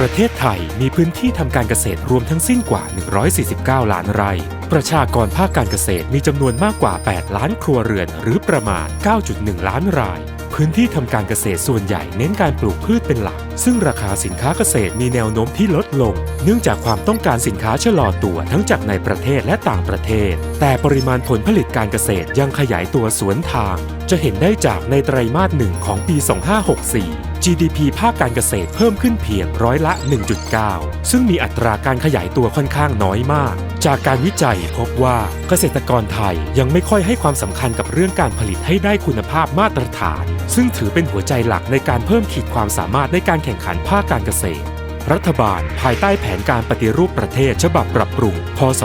ประเทศไทยมีพื้นที่ทำการเกษตรรวมทั้งสิ้นกว่า 149 ล้านไร่ ประชากรภาคการเกษตรมีจำนวนมากกว่า 8 ล้านครัวเรือนหรือประมาณ 9.1 ล้านราย พื้นที่ทำการเกษตรส่วนใหญ่เน้นการปลูกพืชเป็นหลัก ซึ่งราคาสินค้าเกษตรมีแนวโน้มที่ลดลง เนื่องจากความต้องการสินค้าชะลอตัวทั้งจากในประเทศและต่างประเทศ แต่ปริมาณผลผลิตการเกษตรยังขยายตัวสวนทาง จะเห็นได้จากในไตรมาสหนึ่งของปี 2564 GDP ภาคการเกษตรเพิ่มขึ้นเพียงร้อยละ 1.9 ซึ่งมีอัตราการขยายตัวค่อนข้างน้อยมาก จากการวิจัยพบว่าเกษตรกรไทยยังไม่ค่อยให้ความสำคัญกับเรื่องการผลิตให้ได้คุณภาพมาตรฐาน ซึ่งถือเป็นหัวใจหลักในการเพิ่มขีดความสามารถในการแข่งขันภาคการเกษตร รัฐบาลภายใต้แผนการปฏิรูปประเทศฉบับปรับปรุง พศ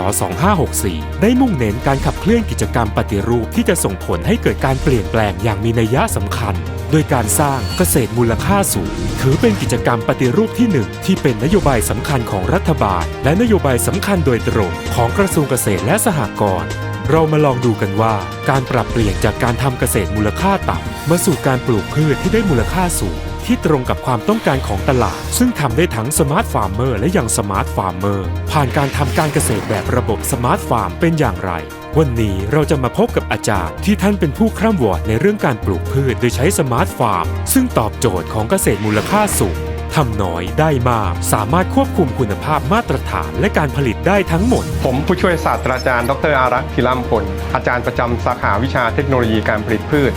2564 ได้มุ่งเน้นการขับเคลื่อนกิจกรรมปฏิรูปที่จะส่งผลให้เกิดการเปลี่ยนแปลงอย่างมีนัยยะสำคัญ โดยการสร้างเกษตรมูลค่าสูง ถือเป็นกิจกรรมปฏิรูปที่หนึ่งที่เป็นนโยบายสำคัญของรัฐบาล และนโยบายสำคัญโดยตรงของกระทรวงเกษตรและสหกรณ์เรามาลองดูกันว่าการปรับเปลี่ยนจากการทำเกษตรมูลค่าต่ำมาสู่การปลูกพืชที่ได้มูลค่าสูง ที่ตรงกับความต้องการของตลาด ซึ่งทำได้ทั้งสมาร์ทฟาร์มเมอร์และยังสมาร์ทฟาร์มเมอร์ผ่านการทำการเกษตรแบบระบบสมาร์ทฟาร์มเป็นอย่างไร วันนี้เราจะมาพบกับอาจารย์ที่ท่านเป็นผู้คร่ำวอดในเรื่องการปลูกพืชโดยใช้สมาร์ทฟาร์ม ซึ่งตอบโจทย์ของเกษตรมูลค่าสูงทำน้อยได้มาก สามารถควบคุมคุณภาพมาตรฐานและการผลิตได้ทั้งหมด ผมผู้ช่วยศาสตราจารย์ ดรอารักษ์พิรัมพล อาจารย์ประจำสาขาวิชาเทคโนโลยีการผลิตพืช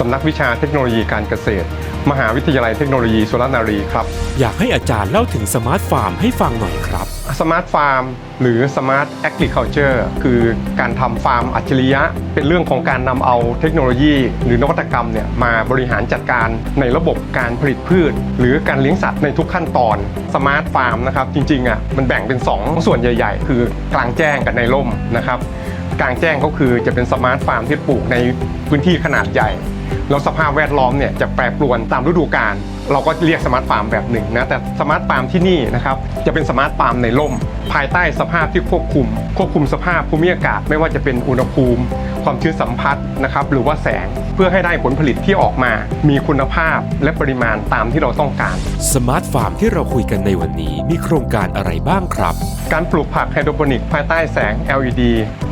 สำนักวิชาเทคโนโลยีการเกษตร มหาวิทยาลัยเทคโนโลยีสุรนารีครับ อยากให้อาจารย์เล่าถึงสมาร์ทฟาร์มให้ฟังหน่อยครับ สมาร์ทฟาร์มหรือสมาร์ทแอ i ิ u ลเจอร์คือการทำฟาร์มอัจฉริยะ เป็นเรื่องของการนำเอาเทคโนโลยี หรือนวัตกรรมเนี่ยมาบริหารจัดการในระบบการผลิตพืช หรือการเลี้ยงสัตว์ในทุกขั้นตอนสมาร์ทฟาร์มนะครับจริงๆอะมันแบ่งเป็น 2 ส่วนใหญ่ ๆ คือกลางแจ้งกับในร่มนะครับ กลางแจ้งก็คือจะเป็นสมาร์ทฟาร์มที่ปลูกในพื้นที่ขนาดใหญ่ แล้วสภาพแวดล้อมเนี่ยจะแปรปรวนตามฤดูกาลเราก็เรียกสมาร์ทฟาร์มแบบหนึ่งนะแต่สมาร์ทฟาร์มที่นี่นะครับจะเป็นสมาร์ทฟาร์มในร่ม ภายใต้สภาพที่ควบคุม ควบคุมสภาพภูมิอากาศ ไม่ว่าจะเป็นอุณหภูมิ ความชื้นสัมผัสนะครับหรือว่าแสงเพื่อให้ได้ผลผลิตที่ออกมา มีคุณภาพและปริมาณตามที่เราต้องการ สมาร์ทฟาร์มที่เราคุยกันในวันนี้มีโครงการอะไรบ้างครับ การปลูกผักไฮโดรโปนิกภายใต้แสง LED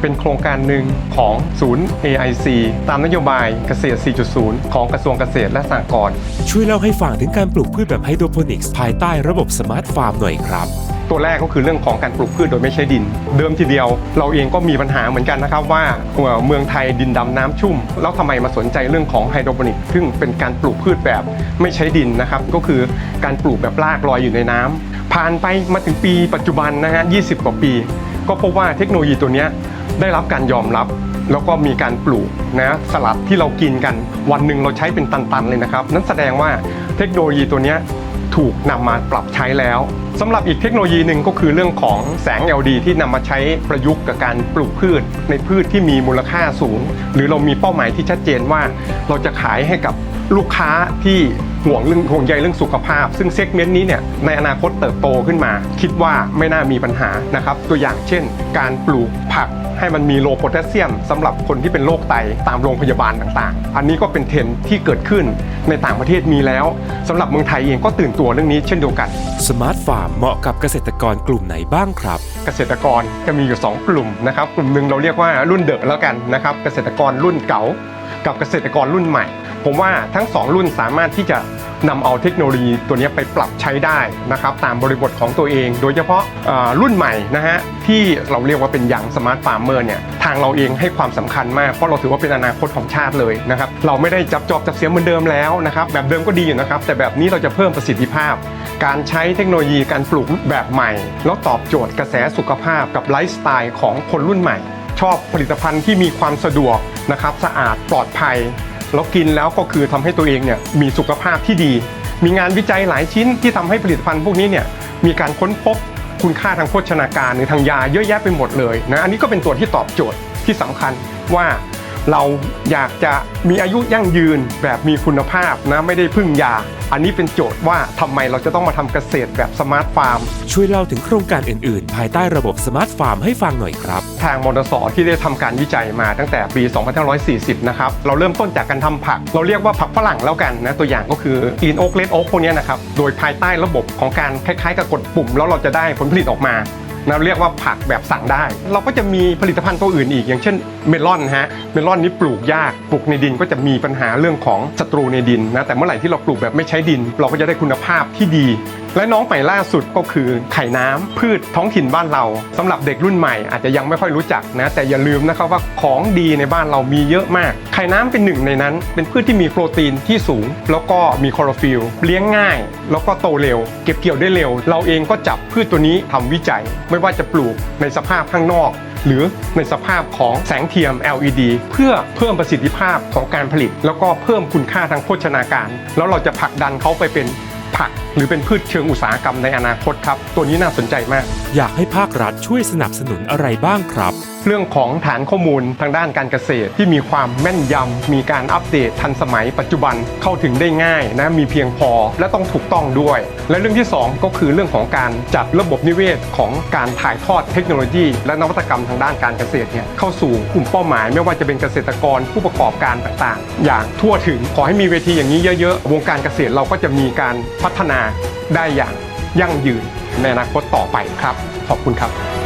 เป็นโครงการหนึ่งของศูนย์ AIC ตามนโยบายเกษตร 4.0 ของกระทรวงเกษตรและสหกรณ์ช่วยเล่าให้ฟังถึงการปลูกพืชแบบไฮโดรโปนิกส์ภายใต้ระบบสมาร์ทฟาร์มหน่อยครับ ตัวแรกก็คือเรื่องของการปลูกพืชโดยไม่ใช้ดิน เดิมทีเดียว เราเองก็มีปัญหาเหมือนกันนะครับว่าเมืองไทยดินดำน้ำชุ่ม แล้วทำไมมาสนใจเรื่องของไฮโดรโปนิกซึ่งเป็นการปลูกพืชแบบไม่ใช้ดินนะครับก็คือการปลูกแบบรากลอยอยู่ในน้ำผ่านไปมาถึงปีปัจจุบันนะฮะ20กว่าปี ก็พบว่าเทคโนโลยีตัวนี้ได้รับการยอมรับแล้วก็มีการปลูกนะสลัดที่เรากินกัน วันหนึ่งเราใช้เป็นตันๆเลยนะครับ นั่นแสดงว่าเทคโนโลยีตัวนี้ถูกนำมาปรับใช้แล้ว สำหรับอีกเทคโนโลยีหนึ่งก็คือเรื่องของแสง LED ที่นำมาใช้ประยุกต์กับการปลูกพืช ในพืชที่มีมูลค่าสูง หรือเรามีเป้าหมายที่ชัดเจนว่า เราจะขายให้กับลูกค้าที่ห่วงเรื่องห่วงใยเรื่องสุขภาพ ซึ่งเซกเมนต์นี้เนี่ยในอนาคตเติบโตขึ้นมา คิดว่าไม่น่ามีปัญหานะครับตัวอย่างเช่น การปลูกผักให้มันมีโลโพแทสเซียมสำหรับคนที่เป็นโรคไตตามโรงพยาบาลต่างๆ อันนี้ก็เป็นเทรนที่เกิดขึ้นในต่างประเทศมีแล้วสำหรับเมืองไทยเองก็ตื่นตัวเรื่องนี้เช่นเดียวกันสมาร์ทฟาร์มเหมาะกับเกษตรกรกลุ่มไหนบ้างครับ เกษตรกรจะมีอยู่ 2 กลุ่มนะครับกลุ่มหนึ่งเราเรียกว่ารุ่นเดอะแล้วกันนะครับเกษตรกรรุ่นเก่า กับเกษตรกรรุ่นใหม่ ผมว่าทั้ง 2 รุ่นสามารถที่จะ นำเอาเทคโนโลยีตัวนี้ไปปรับใช้ได้นะครับตามบริบทของตัวเอง โดยเฉพาะรุ่นใหม่นะฮะที่เราเรียกว่าเป็นยังสมาร์ทฟาร์มเมอร์เนี่ยทางเราเองให้ความสำคัญมาก เพราะเราถือว่าเป็นอนาคตของชาติเลยนะครับเราไม่ได้จับจอบจับเสียงเหมือนเดิมแล้วนะครับแบบเดิมก็ดีอยู่นะครับแต่แบบนี้เราจะเพิ่มประสิทธิภาพ การใช้เทคโนโลยีการปลูกแบบใหม่ แล้วตอบโจทย์กระแสสุขภาพกับไลฟ์สไตล์ของคนรุ่นใหม่ ชอบผลิตภัณฑ์ที่มีความสะดวกนะครับสะอาดปลอดภัย แล้วกินแล้วก็คือทำให้ตัวเองเนี่ยมีสุขภาพที่ดี มีงานวิจัยหลายชิ้นที่ทำให้ผลิตภัณฑ์พวกนี้เนี่ยมีการค้นพบคุณค่าทางโภชนาการหรือทางยาเยอะแยะไปหมดเลยนะอันนี้ก็เป็นตัวที่ตอบโจทย์ที่สำคัญว่าเราอยากจะมีอายุยั่งยืนแบบมีคุณภาพนะไม่ได้พึ่งยา อันนี้เป็นโจทย์ว่าทำไมเราจะต้องมาทำเกษตรแบบสมาร์ทฟาร์ม ช่วยเล่าถึงโครงการอื่น ๆ ภายใต้ระบบสมาร์ทฟาร์มให้ฟังหน่อยครับ ทางมดสที่ได้ทำการวิจัยมาตั้งแต่ปี 2540 นะครับ เราเริ่มต้นจากการทำผัก เราเรียกว่าผักฝรั่งแล้วกันนะ ตัวอย่างก็คืออินโอ๊กเลดโอ๊กพวกนี้นะครับ โดยภายใต้ระบบของการคล้ายๆ กับกดปุ่ม แล้วเราจะได้ผลผลิตออกมานะเรียกว่าผักแบบสั่งได้ เราก็จะมีผลิตภัณฑ์ตัวอื่นอีก อย่างเช่นเมลอนฮะเมลอนนี้ปลูกยากปลูกในดินก็จะมีปัญหาเรื่องของศัตรูในดินนะแต่เมื่อไหร่ที่เราปลูกแบบไม่ใช้ดิน เราก็จะได้คุณภาพที่ดี และน้องใหม่ล่าสุดก็คือไข่น้ำพืชท้องถิ่นบ้านเราสำหรับเด็กรุ่นใหม่อาจจะยังไม่ค่อยรู้จักนะแต่อย่าลืมนะครับว่าของดีในบ้านเรามีเยอะมาก ไข่น้ำเป็นหนึ่งในนั้น เป็นพืชที่มีโปรตีนที่สูง แล้วก็มีคลอโรฟิลล์เลี้ยงง่าย แล้วก็โตเร็ว เก็บเกี่ยวได้เร็ว เราเองก็จับพืชตัวนี้ทำวิจัย ไม่ว่าจะปลูกในสภาพข้างนอกหรือในสภาพของแสงเทียม LED เพื่อเพิ่มประสิทธิภาพของการผลิต แล้วก็เพิ่มคุณค่าทางโภชนาการ แล้วเราจะผลักดันเขาไปเป็น ผัก หรือเป็นพืชเชิงอุตสาหกรรมในอนาคตครับ ตัวนี้น่าสนใจมาก อยากให้ภาครัฐช่วยสนับสนุนอะไรบ้างครับ เรื่องของฐานข้อมูลทางด้านการเกษตร ที่มีความแม่นยำ มีการอัปเดตทันสมัยปัจจุบันเข้าถึงได้ง่ายนะมีเพียงพอและต้องถูกต้องด้วย และเรื่องที่ 2 ก็คือเรื่องของการจัดระบบนิเวศของการถ่ายทอดเทคโนโลยี และนวัตกรรมทางด้านการเกษตรเนี่ยเข้าสู่กลุ่มเป้าหมาย ไม่ว่าจะเป็นเกษตรกรผู้ประกอบการต่างๆ อย่างทั่วถึงขอให้มีเวทีอย่างนี้เยอะๆ วงการเกษตรเราก็จะมีการพัฒนาได้อย่างยั่งยืนในอนาคตต่อไปครับ ขอบคุณครับ